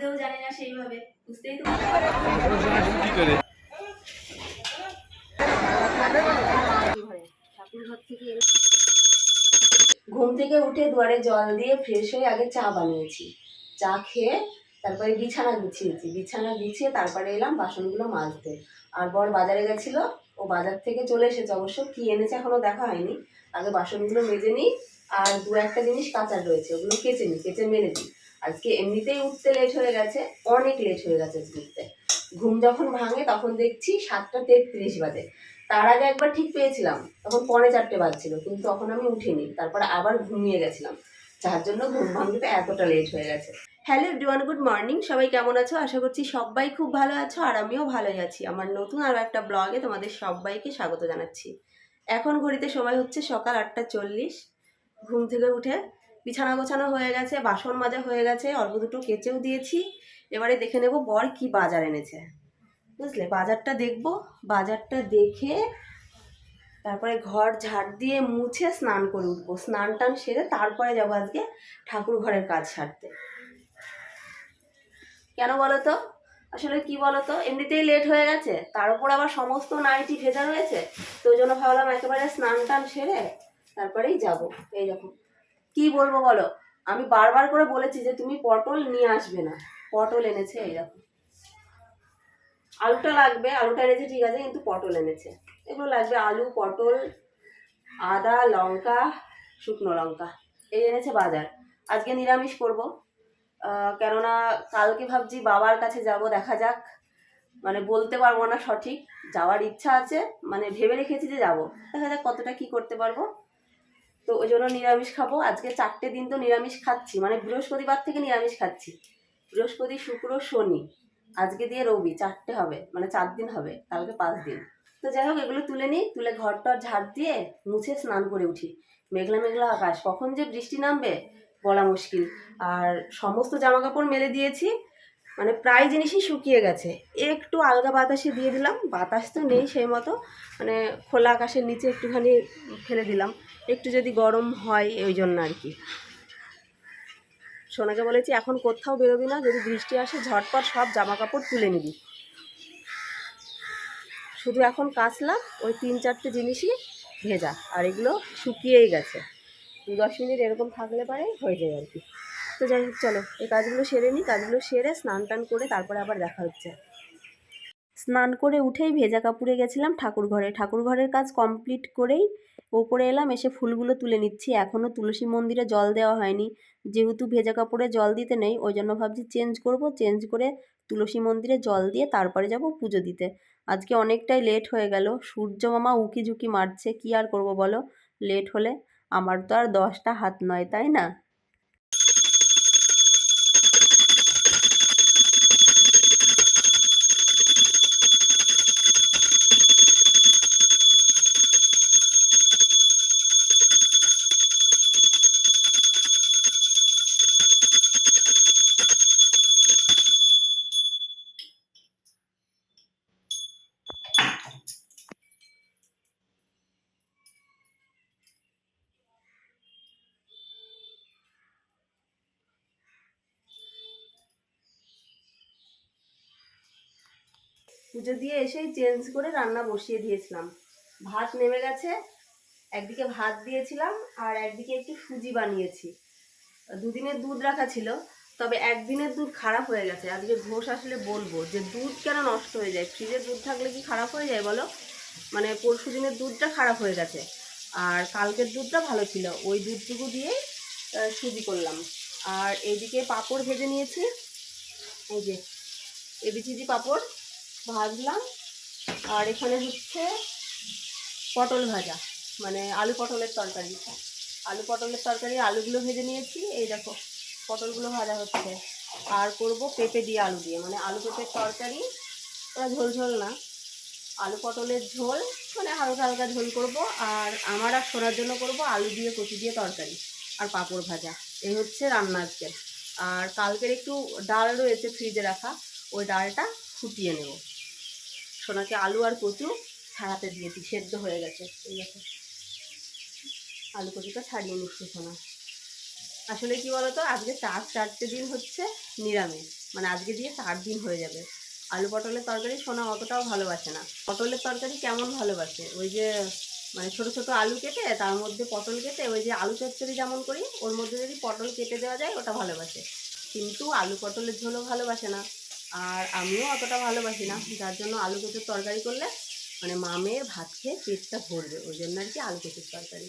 ভাবতেও জানি না সেইভাবে, বুঝতেই তো ঘুম থেকে উঠে দুয়ারে জল দিয়ে ফ্রেশ হয়ে আগে চা বানিয়েছি। চা খেয়ে তারপরে বিছানা গুছিয়েছি। বিছানা গুছিয়ে তারপরে এলাম বাসনগুলো মাজতে। আর বর বাজারে গেছিল, ও বাজার থেকে চলে এসেছে অবশ্য, কি এনেছে এখনও দেখা হয়নি। আগে বাসনগুলো মেজে নিই, আর দু একটা জিনিস কাঁচার রয়েছে, ওগুলো কেচে নিই, কেচে মেরে দিই। আজকে এমনিতেই উঠতে লেট হয়ে গেছে, অনেক লেট হয়ে গেছে উঠতে। ঘুম যখন ভাঙে, তখন দেখছি সাতটা তেত্রিশ বাজে। তার আগে একবার ঠিক পেয়েছিলাম, তখন পরে চারটে বাজছিল, কিন্তু তখন আমি উঠিনি, তারপরে আবার ঘুমিয়ে গেছিলাম। যার জন্য ঘুম ভাঙতে এতটা লেট হয়ে গেছে। হ্যালো এভরিওয়ান গুড মর্নিং সবাই কেমন আছো? আশা করছি সবাই খুব ভালো আছো, আর আমিও ভালোই আছি। আমার নতুন আরও একটা ব্লগে তোমাদের সবাইকে স্বাগত জানাচ্ছি। এখন ঘড়িতে সময় হচ্ছে সকাল আটটা চল্লিশ। ঘুম থেকে উঠে বিছানা গোছানো হয়ে গেছে, বাসন মাজা হয়ে গেছে, অল্প দুটো কেচেও দিয়েছি। এবারে দেখে নেব বর কি বাজার এনেছে। বুঝলে? বাজারটা দেখব, বাজারটা দেখে তারপরে ঘর ঝাড় দিয়ে মুছে স্নান করে উঠবো। স্নান টান সেরে তারপরে যাব আজকে ঠাকুর ঘরের কাজ সারতে। কেন বলো তো আসলে কি বলো তো এমনিতেই লেট হয়ে গেছে। তার উপর আবার সমস্ত নাইটি ভেজা রয়েছে। তো ওই জন্য ভাবলাম একেবারে স্নান টান সেরে তারপরেই যাব। এই রকম কি বলব বলো? আমি বারবার করে বলেছি যে তুমি পটল নিয়ে আসবে না। পটল এনেছে এইরকম। আলুটা লাগবে, আলুটা এনেছে ঠিক আছে, কিন্তু পটল এনেছে। এগুলো লাগবে আলু, পটল, আদা, লঙ্কা, শুকনো লঙ্কা। এই এনেছে বাজার। আজকে নিরামিষ করব। কেননা কালকে ভাবছি বাবার কাছে যাব, দেখা যাক। মানে বলতে পারব না সঠিক। যাওয়ার ইচ্ছা আছে মানে ভেবে রেখেছি যে যাব। দেখা যাক কতটা কি করতে পারব। তো ওই জন্য নিরামিষ খাব। আজকে চারটে দিন তো নিরামিষ খাচ্ছি। মানে বৃহস্পতিবার থেকে নিরামিষ খাচ্ছি। বৃহস্পতি, শুক্র, শনি। আজকে দিয়ে রবি। চারটে হবে। মানে চার দিন হবে। কালকে পাঁচ দিন। তো যাই হোক, এগুলো তুলে নিই। তুলে ঘরটার ঝাড় দিয়ে মুছে স্নান করে উঠি। মেঘলা মেঘলা আকাশ। কখন যে বৃষ্টি নামবে বলা মুশকিল। আর সমস্ত জামা কাপড় মেলে দিয়েছি। মানে প্রায় জিনিসই শুকিয়ে গেছে। একটু আলগা বাতাসে দিয়ে দিলাম। বাতাস তো নেই সেই মতো। মানে খোলা আকাশের নিচে একটুখানি ফেলে দিলাম। একটু যদি গরম হয় ওই জন্য আর কি। সোনাকে বলেছি, এখন কোথাও বেরোবি না, যদি বৃষ্টি আসে, ঝটপট সব জামা কাপড় তুলে নিবি। শুধু এখন কাচলাম, ওই তিন চারটে জিনিসই ভেজা, আর এগুলো শুকিয়েই গেছে। দু দশ মিনিট এরকম থাকলে পারে, হয়ে যায় আর কি। তো যাই হোক, চলো, এই কাজগুলো সেরে নিই কাজগুলো সেরে স্নান টান করে তারপরে আবার দেখা হচ্ছে। স্নান করে উঠেই ভেজা কাপড়ে গেছিলাম ঠাকুর ঘরে। ঠাকুর ঘরের কাজ কমপ্লিট করেই ওপরে এলাম, এসে ফুলগুলো তুলে নিচ্ছি। এখনও তুলসী মন্দিরে জল দেওয়া হয়নি। যেহেতু ভেজা কাপড়ে জল দিতে নেই, ওই জন্য ভাবছি চেঞ্জ করব। চেঞ্জ করে তুলসী মন্দিরে জল দিয়ে তারপরে যাব পুজো দিতে। আজকে অনেকটাই লেট হয়ে গেল। সূর্য মামা উকি ঝুঁকি মারছে, কি আর করব বলো? লেট হলে আমার তো আর দশটা হাত নয়, তাই না? দিয়ে এসেই চেঞ্জ করে রান্না বসিয়ে দিয়েছিলাম। ভাত নেমে গেছে, একদিকে ভাত দিয়েছিলাম আর একদিকে একটু সুজি বানিয়েছি। দুদিনের দুধ রাখা ছিল, তবে একদিনের দুধ খারাপ হয়ে গেছে। আজকে ঘোষ আসলে বলব যে দুধ কেন নষ্ট হয়ে যায়? ফ্রিজে দুধ থাকলে কি খারাপ হয়ে যায় বলো? মানে পরশু দিনের দুধটা খারাপ হয়ে গেছে। আর কালকের দুধটা ভালো ছিল। ওই দুধটুকু দিয়ে সুজি করলাম। আর এদিকে পাঁপড় ভেজে নিয়েছি। এই যে এবিচিজি পাঁপড়। ভাজলাম। আর এখানে হচ্ছে পটল ভাজা মানে আলু পটলের তরকারি। আলু পটলের তরকারি, আলুগুলো ভেজে নিয়েছি। এই দেখো, পটলগুলো ভাজা হচ্ছে। আর করব পেঁপে দিয়ে আলু দিয়ে মানে আলু পেঁপের তরকারি। ওরা ঝোল ঝোল না। আলু পটলের ঝোল মানে হালকা হালকা ঝোল করব। আর আমার আর সোনার জন্য করব আলু দিয়ে, কচু দিয়ে তরকারি আর পাঁপড় ভাজা। এই হচ্ছে রান্না আজকে আর কালকের একটু ডাল রয়েছে ফ্রিজে রাখা, ওই ডালটা ফুটিয়ে নেব। সোনাকে আলু আর কচু ছাড়াতে দিয়েছি, সেদ্ধ হয়ে গেছে। এই দেখো। আলু কচুটা ছাড়িয়ে নিচ্ছি সোনা। আসলে কি বলতো, আজকে চার চারটে দিন হচ্ছে নিরামিষ। মানে আজকে দিয়ে চার দিন হয়ে যাবে। আলু পটলের তরকারি সোনা অতটাও ভালোবাসে না। পটলের তরকারি কেমন ভালোবাসে? ওই যে মানে ছোট ছোট আলু কেটে, তার মধ্যে পটল কেটে, ওই যে আলু চচ্চড়ি যেমন করি, ওর মধ্যে যদি পটল কেটে দেওয়া যায়, ওটা ভালোবাসে। কিন্তু আলু পটলের ঝোলও ভালোবাসে না। আর আমিও অতটা ভালোবাসি না। যার জন্য আলু কচুর তরকারি করলে মানে মামের ভাত খেয়ে পেটটা ভরবে, ওই জন্য আর কি আলু কচুর তরকারি।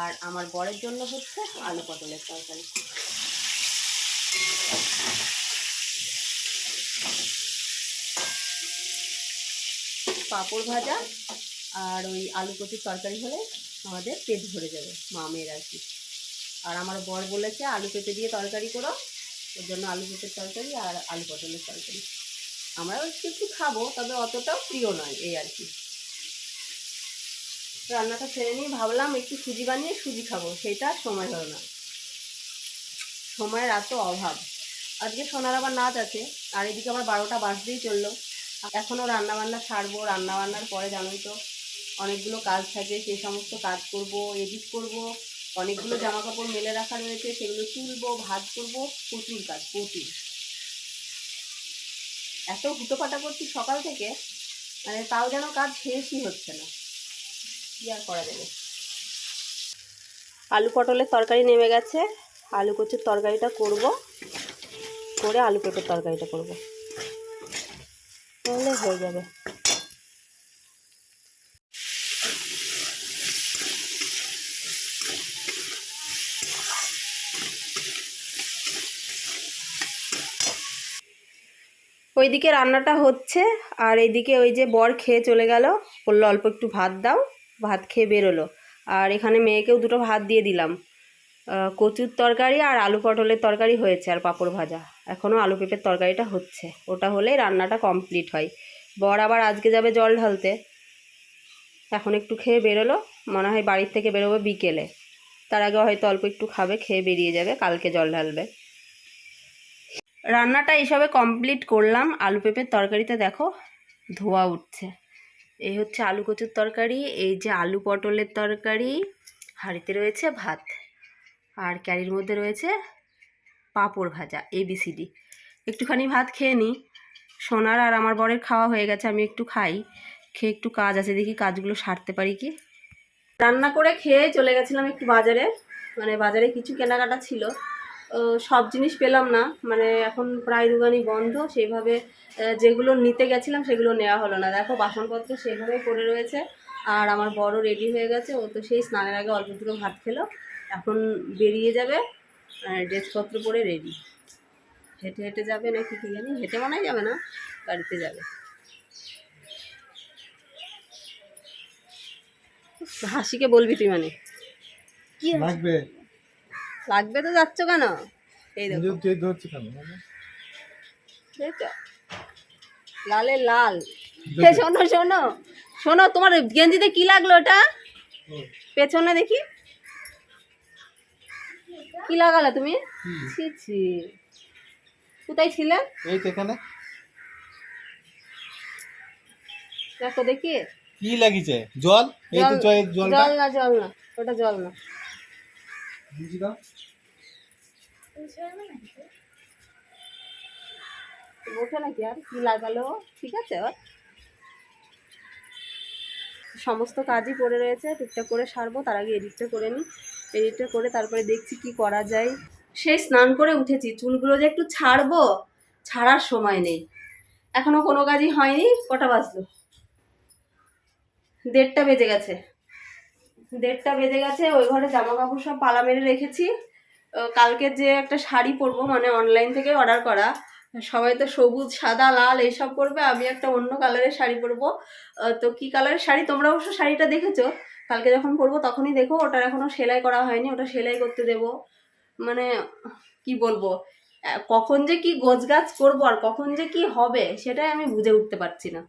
আর আমার বরের জন্য হচ্ছে আলু পটলের তরকারি। পাঁপড় ভাজা আর ওই আলু কচুর তরকারি হলে আমাদের পেট ভরে যাবে মামের আর কি। আর আমার বর বলেছে, আলু পেঁপে দিয়ে তরকারি করো। ওর জন্য আলু পেঁপের তরকারি আর আলু পটলের তরকারি আমরাও একটু খাব, তবে অতটাও প্রিয় নয় এই আর কি। রান্নাটা ছেড়ে নিয়ে ভাবলাম একটু সুজি বানিয়ে সুজি খাব, সেটা সময় হলো না। সময়ের এত অভাব। আজকে সোনার আবার নাচ আছে, আর এদিকে আমার বারোটা বাজতেই চলল। এখনও রান্নাবান্না ছাড়বো রান্নাবান্নার পরে জানোই তো, অনেকগুলো কাজ থাকে সেই সমস্ত কাজ করব, এডিট করব অনেকগুলো জামা কাপড় মেলে রাখা রয়েছে, সেগুলো তুলবো, ভাজ করব প্রচুর কাজ প্রচুর এত হুটোপাটা করছি সকাল থেকে মানে তাও যেন কাজ শেষই হচ্ছে না। কি আর করা যাবে? আলু পটলের তরকারি নেমে গেছে। আলু কচুর তরকারিটা করব, করে আলু পেঁপের তরকারিটা করব। তাহলে হয়ে যাবে। ওইদিকে রান্নাটা হচ্ছে, আর এইদিকে ওই যে বর খেয়ে চলে গেল। বলল, অল্প একটু ভাত দাও, ভাত খেয়ে বেরোলো। আর এখানে মেয়েকেও দুটো ভাত দিয়ে দিলাম। কচুর তরকারি আর আলু পটলের তরকারি হয়েছে আর পাঁপড় ভাজা। এখনও আলু পেঁপের তরকারিটা হচ্ছে। ওটা হলেই রান্নাটা কমপ্লিট হয়। বর আবার আজকে যাবে জল ঢালতে। এখন একটু খেয়ে বেরোলো। মনে হয় বাড়ির থেকে বেরোবে বিকেলে। তার আগে হয়তো অল্প একটু খাবে, খেয়ে বেরিয়ে যাবে, কালকে জল ঢালবে। রান্নাটা এইসবে কমপ্লিট করলাম। আলু পেঁপের তরকারিতে দেখো ধোয়া উঠছে। এই হচ্ছে আলু কচুর তরকারি, এই যে আলু পটলের তরকারি, হাঁড়িতে রয়েছে ভাত, আর ক্যারির মধ্যে রয়েছে পাঁপড় ভাজা এবিসিডি একটুখানি ভাত খেয়ে নিই সোনার আর আমার বরের খাওয়া হয়ে গেছে, আমি একটু খাই। খেয়ে একটু কাজ আছে, দেখি কাজগুলো সারতে পারি কি। রান্না করে খেয়ে চলে গেছিলাম একটু বাজারে। মানে বাজারে কিছু কেনাকাটা ছিল। সব জিনিস পেলাম না। মানে এখন প্রায় দোকানই বন্ধ সেইভাবে যেগুলো নিতে গেছিলাম সেগুলো নেওয়া হলো না। দেখো বাসনপত্র সেভাবেই পড়ে রয়েছে আর আমার বড় রেডি হয়ে গেছে ও তো সেই স্নানের আগে অল্প দুটো ভাত খেলো এখন বেরিয়ে যাবে ড্রেসপত্র পরে রেডি হেঁটে হেঁটে যাবে না কি জানি হেঁটে মানাই যাবে না গাড়িতে যাবে। হাসিকে বলবি তুই মানে? কি লাগবে। লাগবে তো যাচ্ছ কেন? এই দেখো। নিজের কেন? লালে লাল। শোনো শোনো। শোনো তোমার গেঞ্জিতে কি লাগল ওটা? পেছনে দেখি। কি লাগালে তুমি? ছি ছি। কোথায় ছিলে? এই তো এখানে। দেখো দেখি। কি লাগিছে? জল? এই তো জল জল না জল না। ওটা জল না। আর কি লাগালো? ঠিক আছে সমস্ত কাজই পড়ে রয়েছে, টুকটাক করে সারবো, তার আগে এডিটটা করে নিই এডিটটা করে তারপরে দেখছি কি করা যায়। সেই স্নান করে উঠেছি, চুলগুলো যে একটু ছাড়বো, ছাড়ার সময় নেই। এখনও কোনো কাজই হয়নি, কটা বাজলো? দেড়টা বেজে গেছে। দেড়টা বেজে গেছে, ওই ঘরে জামা কাপড় সব পালা মেরে রেখেছি। কালকে যে একটা শাড়ি পরবো মানে অনলাইন থেকে অর্ডার করা, সবাই তো সবুজ, সাদা, লাল এইসব পরবে, আমি একটা অন্য কালারের শাড়ি পরবো। তো কি কালারের শাড়ি? তোমরা অবশ্য শাড়িটা দেখেছ। কালকে যখন পরবো, তখনই দেখো, ওটার এখনও সেলাই করা হয়নি, ওটা সেলাই করতে দেবো। মানে কি বলব? কখন যে কি গোছগাছ করব আর কখন যে কি হবে, সেটাই আমি বুঝে উঠতে পারছি না।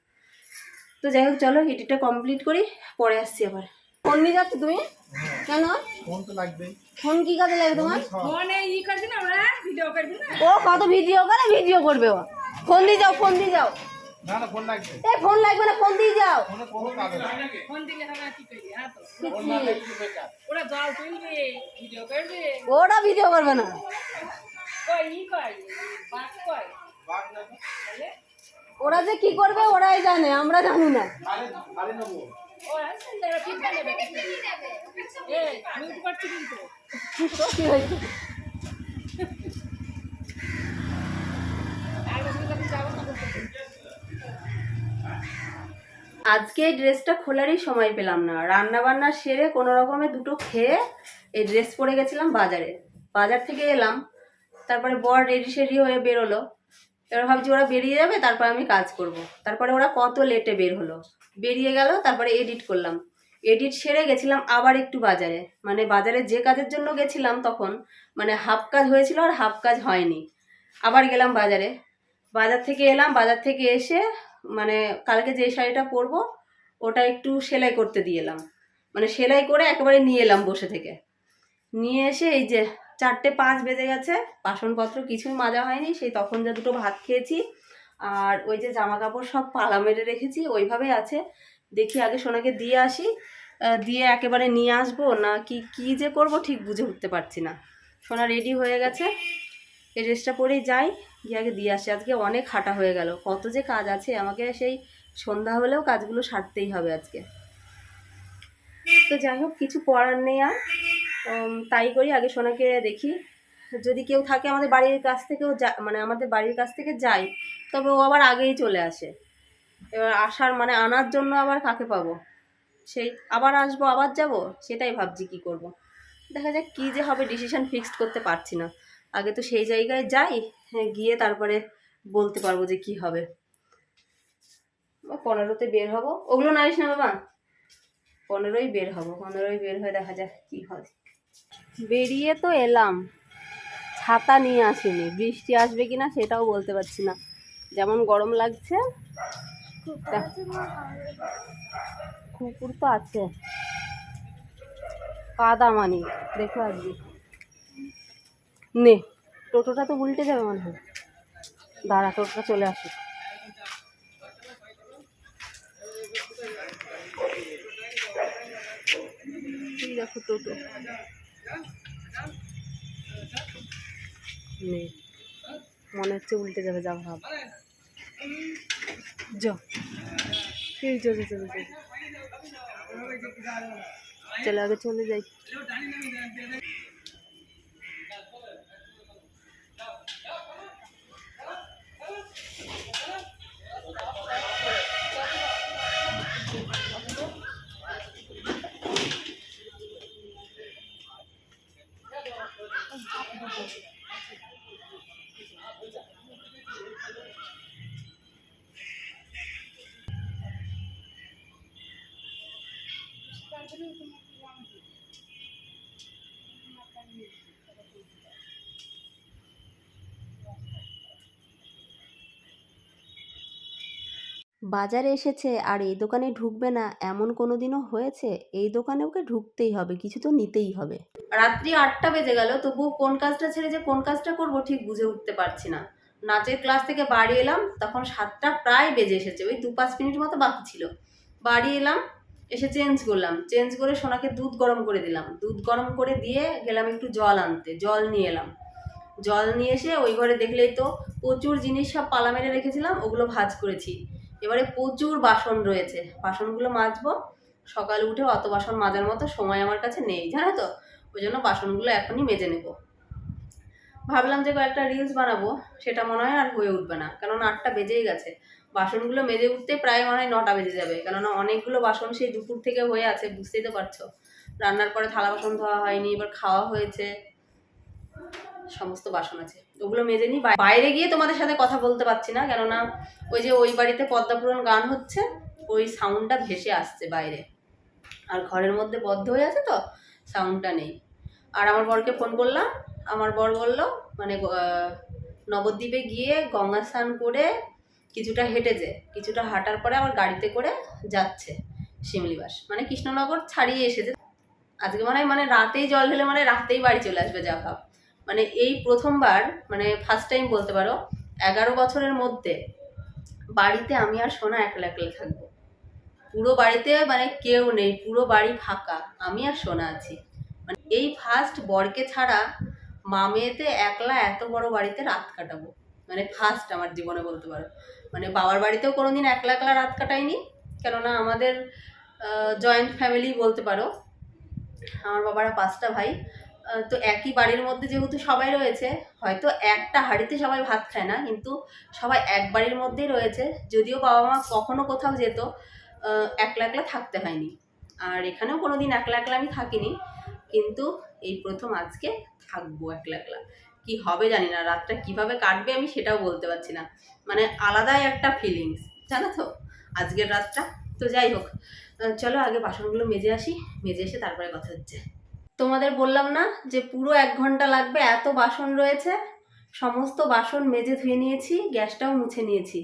তো যাই হোক, চলো এডিটটা কমপ্লিট করি, পরে আসছি আবার। ফোন নিয়ে যাচ্ছ তুমি? কেন? ফোন তো লাগবে ফোন কি কাজে লাগে তোমার? ফোনে ই করবি না আমরা ভিডিও করবি না? ও কত ভিডিও করে? ভিডিও করবে ও। ফোন দিয়ে যাও ফোন দিয়ে যাও। না না ফোন লাগবে। এই ফোন লাগবে না ফোন দিয়ে যাও। ফোনে কোনো। ফোন দিলে আমরা কি করি হ্যাঁ তো। ফোন না বেকার। ওরা জল তুলবে ভিডিও করবে। ওরা ভিডিও করবে না। কই ই কয় বাক কয়? বাঘ না। ওরা যে কি করবে ওরাই জানে আমরা জানি না। আরে আরে নেব আজকে এই ড্রেসটা খোলারই সময় পেলাম না। রান্না বান্না সেরে কোনো রকমে দুটো খেয়ে এই ড্রেস পরে গেছিলাম বাজারে। বাজার থেকে এলাম। তারপরে বর রেডি সেডি হয়ে বেরোলো। এবার ভাবছি ওরা বেরিয়ে যাবে, তারপর আমি কাজ করব। তারপরে ওরা কত লেটে বের হলো। বেরিয়ে গেল, তারপরে এডিট করলাম। এডিট সেরে গেছিলাম আবার একটু বাজারে। মানে বাজারে যে কাজের জন্য গেছিলাম তখন মানে হাফ কাজ হয়েছিল আর হাফ কাজ হয়নি। আবার গেলাম বাজারে। বাজার থেকে এলাম, বাজার থেকে এসে মানে কালকে যে শাড়িটা পরবো, ওটা একটু সেলাই করতে দিয়ে এলাম। মানে সেলাই করে একেবারে নিয়ে এলাম বসে থেকে। নিয়ে এসে এই যে চারটে পাঁচ বেজে গেছে, বাসনপত্র কিছুই মাজা হয়নি, সেই তখন যা দুটো ভাত খেয়েছি, আর ওই যে জামা কাপড় সব পালা মেরে রেখেছি, ওইভাবেই আছে। দেখি আগে সোনাকে দিয়ে আসি দিয়ে একেবারে নিয়ে আসব, না কি কি যে করব ঠিক বুঝে উঠতে পারছি না। সোনা রেডি হয়ে গেছে, এই ড্রেসটা পরেই যাই, গিয়ে আগে দিয়ে আসি। আজকে অনেক হাঁটা হয়ে গেল, কত যে কাজ আছে, আমাকে সেই সন্ধ্যা হলেও কাজগুলো সারতেই হবে আজকে। তো যাই হোক, কিছু করার নেই আর। তাই করি আগে সোনাকে দেখি। যদি কেউ থাকে আমাদের বাড়ির কাছ থেকেও যা মানে আমাদের বাড়ির কাছ থেকে যাই তবে ও আবার আগেই চলে আসে। এবার আসার মানে আনার জন্য আবার কাকে পাবো? সেই আবার আসব আবার যাব সেটাই ভাবছি কি করব। দেখা যাক কী যে হবে ডিসিশান ফিক্সড করতে পারছি না। আগে তো সেই জায়গায় যাই হ্যাঁ, গিয়ে তারপরে বলতে পারব যে কি হবে। পনেরোতে বের হব। ওগুলো নাইস না বাবা? পনেরোই বের হব পনেরোই বের হয়ে দেখা যাক কি হয়। বেরিয়ে তো এলাম। ছাতা নিয়ে আসিনি। বৃষ্টি আসবে কিনা সেটাও বলতে পারছি না। যেমন গরম লাগছে কুকুর তো আছে। কাদামানি দেখো আজকে। নে টোটোটা তো উল্টে যাবে মনে হয়। দাঁড়া টোটোটা চলে আসুক দেখো টোটো। মনে হচ্ছে উল্টে যাবে যা ভাব। চলে আগে চলে যাই। বাজারে এসেছে, আর এই দোকানে ঢুকবে না, এমন কোনো দিনও হয়েছে? এই দোকানে ওকে ঢুকতেই হবে, কিছু তো নিতেই হবে। রাত্রি আটটা বেজে গেল, তবুও কোন কাজটা ছেড়ে যে কোন কাজটা করব ঠিক বুঝে উঠতে পারছি না। নাচের ক্লাস থেকে বাড়ি এলাম, তখন সাতটা প্রায় বেজে এসেছে, ওই দু পাঁচ মিনিট মতো বাকি ছিল। বাড়ি এলাম এসে চেঞ্জ করলাম। চেঞ্জ করে সোনাকে দুধ গরম করে দিলাম। দুধ গরম করে দিয়ে গেলাম একটু জল আনতে। জল নিয়ে এলাম। জল নিয়ে এসে ওই ঘরে দেখলেই তো প্রচুর জিনিস সব পালা মেরে রেখেছিলাম, ওগুলো ভাজ করেছি। এবারে প্রচুর বাসন রয়েছে। বাসনগুলো মাজবো। সকালে উঠে অত বাসন মাজার মতো সময় আমার কাছে নেই, জানো তো? ওই জন্য বাসনগুলো এখনই মেজে নেব। ভাবলাম যে কয়েকটা রিলস বানাবো, সেটা মনে হয় আর হয়ে উঠবে না। কেননা আটটা বেজেই গেছে। বাসনগুলো মেজে উঠতে প্রায় মনে হয় নটা বেজে যাবে। কেননা অনেকগুলো বাসন সেই দুপুর থেকে হয়ে আছে, বুঝতেই তো পারছ। রান্নার পরে থালা বাসন ধোয়া হয়নি, এবার খাওয়া হয়েছে। সমস্ত বাসন আছে। ওগুলো মেজে নিই। বাইরে গিয়ে তোমাদের সাথে কথা বলতে পারছি না, কেননা ওই যে ওই বাড়িতে পদ্মাপুরাণ গান হচ্ছে, ওই সাউন্ডটা ভেসে আসছে বাইরে। আর ঘরের মধ্যে বদ্ধ হয়ে আছে তো, সাউন্ডটা নেই। আর আমার বরকে ফোন করলাম, আমার বর বলল মানে নবদ্বীপে গিয়ে গঙ্গা স্নান করে কিছুটা হেঁটে হেঁটেছে কিছুটা হাঁটার পরে আবার গাড়িতে করে যাচ্ছে শিমলিবাস। মানে কৃষ্ণনগর ছাড়িয়ে এসেছে। আজকে মনে হয় মানে রাতেই জল ঢেলে মানে রাতেই বাড়ি চলে আসবে যা ভাব। মানে এই প্রথমবার মানে ফার্স্ট টাইম বলতে পারো, এগারো বছরের মধ্যে বাড়িতে আমি আর সোনা একলা একলা থাকব। পুরো বাড়িতে মানে কেউ নেই, পুরো বাড়ি ফাঁকা। আমি আর সোনা আছি। মানে এই ফার্স্ট বরকে ছাড়া মামেতে একলা এত বড় বাড়িতে রাত কাটাবো। মানে ফার্স্ট আমার জীবনে বলতে পারো। মানে বাবার বাড়িতেও কোনোদিন একলা একলা রাত কাটাইনি কেননা আমাদের জয়েন্ট ফ্যামিলি বলতে পারো, আমার বাবারা পাঁচটা ভাই তো একই বাড়ির মধ্যে যেহেতু সবাই রয়েছে, হয়তো একটা হাঁড়িতে সবাই ভাত খায় না, কিন্তু সবাই এক বাড়ির মধ্যেই রয়েছে, যদিও বাবা মা কখনো কোথাও যেত একলা একলা থাকতে হয়নি। আর এখানেও কোনো দিন একলা একলা আমি থাকিনি, কিন্তু এই প্রথম আজকে থাকব একলা একলা। কি হবে জানি না, রাতটা কীভাবে কাটবে আমি সেটাও বলতে পারছি না। মানে আলাদাই একটা ফিলিংস জানো তো? আজকের রাতটা। তো যাই হোক চলো আগে বাসনগুলো মেজে আসি, মেজে এসে তারপরে কথা হচ্ছে। তোমাদের বললাম না যে পুরো এক ঘণ্টা লাগবে, এত বাসন রয়েছে। সমস্ত বাসন মেজে ধুয়ে নিয়েছি, গ্যাসটাও মুছে নিয়েছি।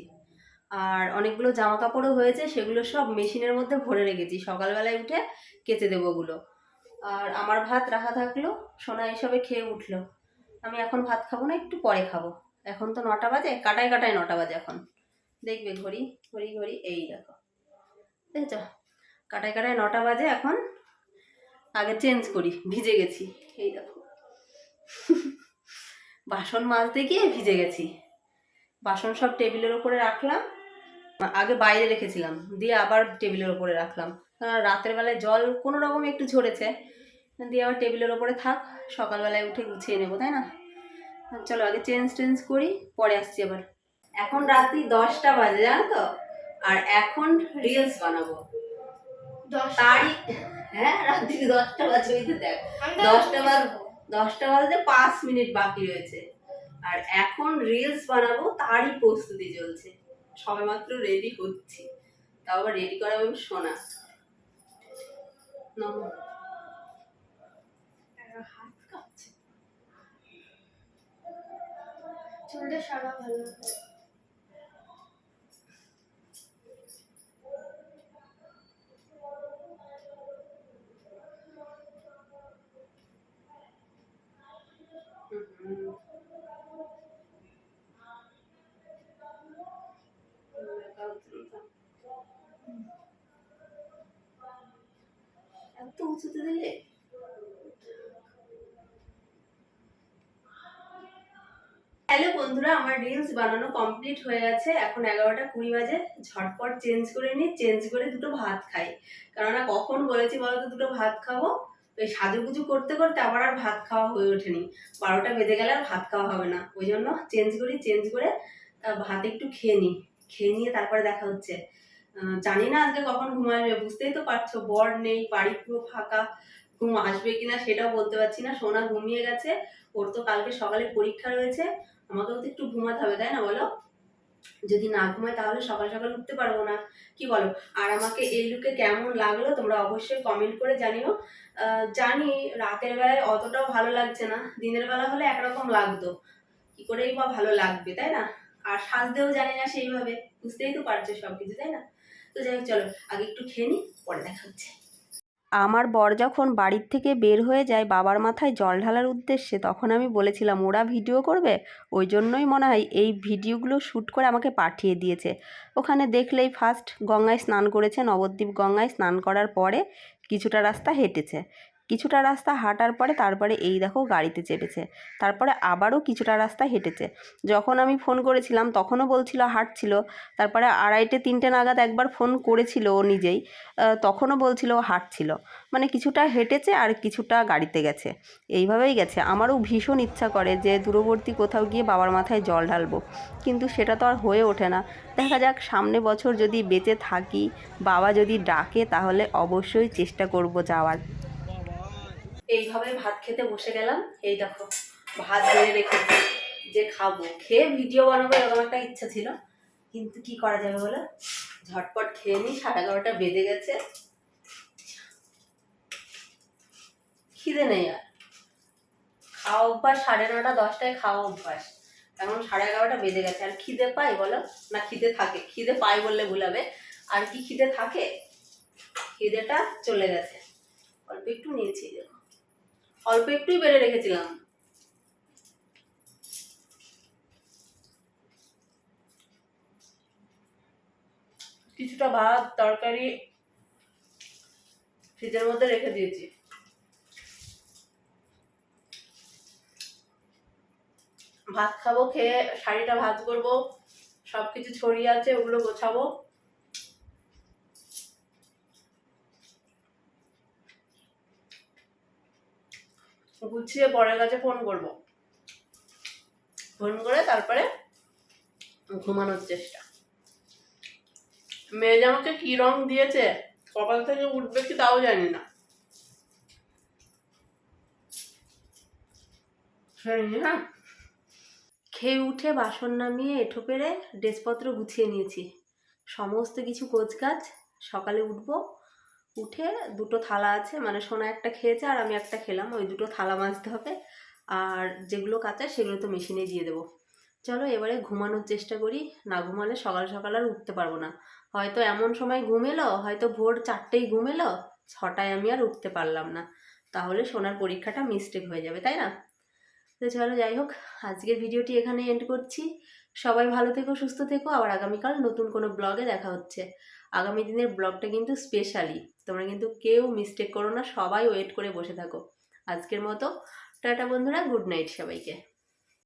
আর অনেকগুলো জামা কাপড়ও হয়েছে, সেগুলো সব মেশিনের মধ্যে ভরে রেখেছি। সকালবেলায় উঠে কেচে দেবো ওগুলো। আর আমার ভাত রাখা থাকল, সোনা এসবে খেয়ে উঠল। আমি এখন ভাত খাব না, একটু পরে খাব। এখন তো নটা বাজে, কাটায় কাটায় নটা বাজে এখন। দেখবে ঘড়ি ঘড়ি ঘড়ি, এই দেখো। দেখেছ? কাটায় কাটায় নটা বাজে এখন। আগে চেঞ্জ করি, ভিজে গেছি। এই দেখো। বাসন মাজতে গিয়ে ভিজে গেছি। বাসন সব টেবিলের ওপরে রাখলাম। আগে বাইরে রেখেছিলাম, দিয়ে আবার টেবিলের ওপরে রাখলাম। রাতের বেলায় জল কোনো রকমে একটু ঝরেছে। দিয়ে আবার টেবিলের ওপরে থাক সকালবেলায় উঠে গুছিয়ে নেব তাই না? চলো আগে চেঞ্জ টেঞ্জ করি পরে আসছি আবার। এখন রাত্রি দশটা বাজে জানো তো? আর এখন রিলস বানাবো। তারই হ্যাঁ রাত্রি দশটা বাজে ওই দেখ। দশটা বাজ দশটা বাজতে পাঁচ মিনিট বাকি রয়েছে। আর এখন রিলস বানাবো তারই প্রস্তুতি চলছে। সবে মাত্র রেডি হচ্ছি তাও আবার রেডি করাবো সোনা। চুলটা সারা ভালো হুম। এত উঁচুতে দিলে হ্যালো বন্ধুরা, আমার রিলস বানানো কমপ্লিট হয়ে গেছে। এখন এগারোটা কুড়ি বাজে, ঝটপট চেঞ্জ করে নিই। চেঞ্জ করে দুটো ভাত খাই। কেননা কখন বলেছি বলতো, দুটো ভাত খাব? ওই সাজুগুজু করতে করতে আবার আর ভাত খাওয়া হয়ে ওঠেনি। বারোটা বেজে গেলে আর ভাত খাওয়া হবে না। ওই জন্য চেঞ্জ করি চেঞ্জ করে ভাত একটু খেয়ে নিই। খেয়ে নিয়ে তারপরে দেখা হচ্ছে। জানি না আজকে কখন ঘুম আসবে বুঝতেই তো পারছ, বর নেই, বাড়ি পুরো ফাঁকা। ঘুম আসবে কিনা সেটাও বলতে পারছি না। সোনা ঘুমিয়ে গেছে, ওর তো কালকে সকালে পরীক্ষা রয়েছে। আমাকেও তো একটু ঘুমাতে হবে, তাই না বলো? যদি না ঘুমাই তাহলে সকাল সকাল উঠতে পারব না, কি বলো? আর আমাকে এই লুকে কেমন লাগল তোমরা অবশ্যই কমেন্ট করে জানিও। জানি রাতের বেলায় অতটাও ভালো লাগছে না, দিনের বেলা হলে একরকম লাগতো। কি করেই বা ভালো লাগবে, তাই না? আর সাজতেও জানি না সেইভাবে, বুঝতেই তো পারছ সব কিছু তাই না? তো যাই হোক, চলো, আগে একটু খেয়ে নিই, পরে দেখা হচ্ছে। আমার বর যখন বাড়ির থেকে বের হয়ে যায়, বাবার মাথায় জল ঢালার উদ্দেশ্যে, তখন আমি বলেছিলাম, ওরা ভিডিও করবে? ওই জন্যই মনে হয় এই ভিডিওগুলো শ্যুট করে আমাকে পাঠিয়ে দিয়েছে। ওখানে দেখলেই ফার্স্ট গঙ্গায় স্নান করেছে, নবদ্বীপ গঙ্গায় স্নান করার পরে কিছুটা রাস্তা হেঁটেছে। কিছুটা রাস্তা হাঁটার পরে তারপরে এই দেখো গাড়িতে চেপেছে। তারপরে আবারও কিছুটা রাস্তা হেঁটেছে। যখন আমি ফোন করেছিলাম, তখনও বলছিল, হাঁটছিল। তারপরে আড়াইটে, তিনটে নাগাদ একবার ফোন করেছিল ও নিজেই। তখনও বলছিল, হাঁটছিল। মানে কিছুটা হেঁটেছে আর কিছুটা গাড়িতে গেছে। এইভাবেই গেছে। আমারও ভীষণ ইচ্ছা করে যে দূরবর্তী কোথাও গিয়ে বাবার মাথায় জল ঢালবো। কিন্তু সেটা তো আর হয়ে ওঠে না। দেখা যাক, সামনে বছর যদি বেঁচে থাকি, বাবা যদি ডাকে, তাহলে অবশ্যই চেষ্টা করব যাওয়ার। এইভাবে ভাত খেতে বসে গেলাম। এই দেখো, ভাত বেড়ে রেখে যে খাব। খেয়ে ভিডিও বানাবো এরকম একটা ইচ্ছা ছিল। কিন্তু কি করা যাবে বলো? ঝটপট খেয়ে নিই, সাড়ে এগারোটা বেজে গেছে। খিদে নেই আর। খাওয়া অভ্যাস, সাড়ে নটা দশটায় খাওয়া অভ্যাস। এখন সাড়ে এগারোটা বেজে গেছে। আর খিদে পাই বলো? না, খিদে থাকে। খিদে পাই বললে ভুলাবে আর কি খিদে থাকে? খিদেটা চলে গেছে। অল্প একটু নিয়েছি। অল্প একটুই বেড়ে রেখেছিলাম। কিছুটা ভাত, তরকারি ফ্রিজের মধ্যে রেখে দিয়েছি। ভাত খাব, খেয়ে শাড়িটা ভাজ করব, সবকিছু ছড়িয়ে আছে, ওগুলো গোছাবো। গুছিয়ে পরের কাছে ফোন করব। ফোন করে তারপরে ঘুমানোর চেষ্টা। মেয়ে জামাকে কি রং দিয়েছে, কপাল থেকে উঠবে কি তাও জানি না। হ্যাঁ খেয়ে উঠে বাসন নামিয়ে এঁঠো পেরে ড্রেসপত্র গুছিয়ে নিয়েছি। সমস্ত কিছু কোচকাজ সকালে উঠবো উঠে দুটো থালা আছে মানে সোনা একটা খেয়েছে আর আমি একটা খেলাম, ওই দুটো থালা মাজতে হবে। আর যেগুলো কাঁচা সেগুলো তো মেশিনে দিয়ে দেবো। চলো এবারে ঘুমানোর চেষ্টা করি, না ঘুমালে সকাল সকাল আর উঠতে পারব না। হয়তো এমন সময় ঘুম এলো, হয়তো ভোর চারটেই ঘুম এলো, ছটায় আমি আর উঠতে পারলাম না। তাহলে সোনার পরীক্ষাটা মিস্টেক হয়ে যাবে, তাই না? তো চলো যাই হোক, আজকের ভিডিওটি এখানে এন্ড করছি। সবাই ভালো থেকো, সুস্থ থেকো, আবার আগামীকাল নতুন কোনো ব্লগে দেখা হচ্ছে। আগামী দিনের ব্লগটা কিন্তু স্পেশালি তোমরা কিন্তু কেউ মিস্টেক করো না, সবাই ওয়েট করে বসে থাকো। আজকের মতো, টাটা বন্ধুরা গুড নাইট সবাইকে।